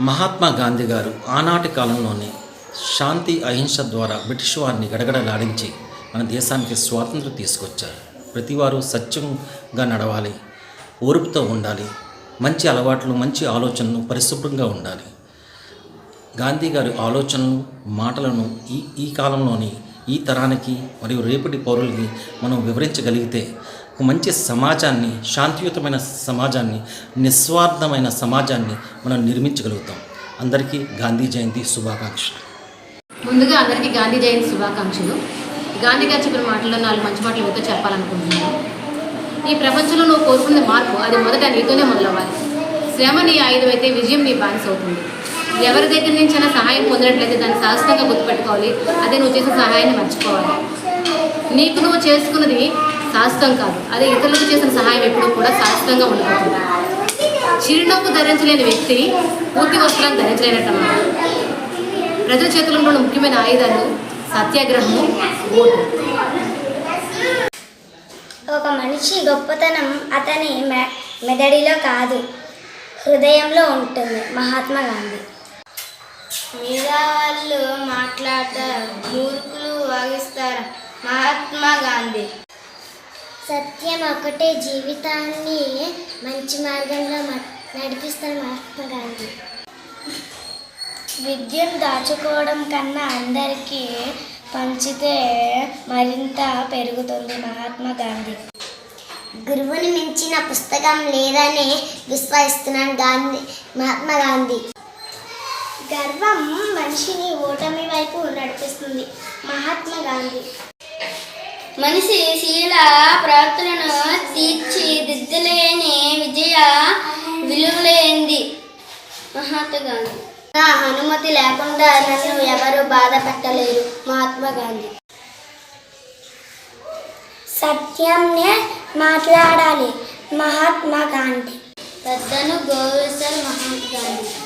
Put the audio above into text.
మహాత్మా గాంధీ గారు ఆనాటి కాలంలోనే శాంతి అహింస ద్వారా బ్రిటిష్ వారిని గడగడలాడించి మన దేశానికి స్వాతంత్రం తీసుకొచ్చారు. ప్రతివారు సత్యంగా నడవాలి ఓర్పుతో ఉండాలి మంచి అలవాట్లు మంచి ఆలోచనలు పరిశుభ్రంగా ఉండాలి. గాంధీ గారి ఆలోచనలు మాటలను ఈ ఈ కాలంలోని ఈ తరానికి మరియు రేపటి పౌరులకి మనం వివరించగలిగితే ఒక మంచి సమాజాన్ని శాంతియుతమైన సమాజాన్ని నిస్వార్థమైన సమాజాన్ని మనం నిర్మించగలుగుతాం. అందరికీ గాంధీ జయంతి శుభాకాంక్షలు. ముందుగా అందరికీ గాంధీ జయంతి శుభాకాంక్షలు. గాంధీ గారు చెప్పిన మాటల్లో నాలుగు మంచి మాటలు మీతో చెప్పాలనుకుంటున్నాను. ఈ ప్రపంచంలో నువ్వు కోరుకున్న మార్పు అది మొదట నీతోనే మొదలవ్వాలి. శ్రమ నీ ఆయుధం అయితే విజయం నీ బానిస అవుతుంది. ఎవరి దగ్గర నుంచైనా సహాయం పొందినట్లయితే దాన్ని శాశ్వతంగా గుర్తుపెట్టుకోవాలి. అదే నువ్వు చేసిన సహాయాన్ని మర్చిపోవాలి. నీకు నువ్వు చేసుకున్నది శాశ్వతం కాదు. అదే ఇతరులకు చేసిన సహాయం ఎప్పుడూ కూడా శాశ్వతంగా ఉండిపోతుంది చిరునవ్వు ధరించలేని వ్యక్తి పూర్తి వస్త్రాన్ని ధరించలేనట్టమాట ప్రజల చేతుల్లో ఉన్న ముఖ్యమైన ఆయుధాలు సత్యాగ్రహము ఓటు. ఒక మనిషి గొప్పతనం అతని మె మెదడిలో కాదు హృదయంలో ఉంటుంది మహాత్మా గాంధీ. మిగతా వాళ్ళు మాట్లాడతారు మూర్ఖులు వాగిస్తారు మహాత్మా గాంధీ. సత్యం ఒకటే జీవితాన్ని మంచి మార్గంలో మ- నడిపిస్తాడు మహాత్మా గాంధీ. విద్యను దాచుకోవడం కన్నా అందరికీ పంచితే మరింత పెరుగుతుంది మహాత్మా గాంధీ. గురువుని మించిన పుస్తకం లేదని విశ్వసిస్తున్నాను గాంధీ మహాత్మా గాంధీ. గర్వం మనిషిని ఓటమి వైపు నడిపిస్తుంది మహాత్మా గాంధీ. మనిషి శీల ప్రవర్తనను తీర్చిదిద్దలేని విజయ విలువలేంది. మహాత్మా గాంధీ. నా అనుమతి లేకుండా నన్ను ఎవరు బాధ పెట్టలేరు. మహాత్మా గాంధీ. సత్యంనే మాట్లాడాలి. మహాత్మా గాంధీ. పెద్దను గౌరవిస్తారు గాంధీ మహాత్మా గాంధీ.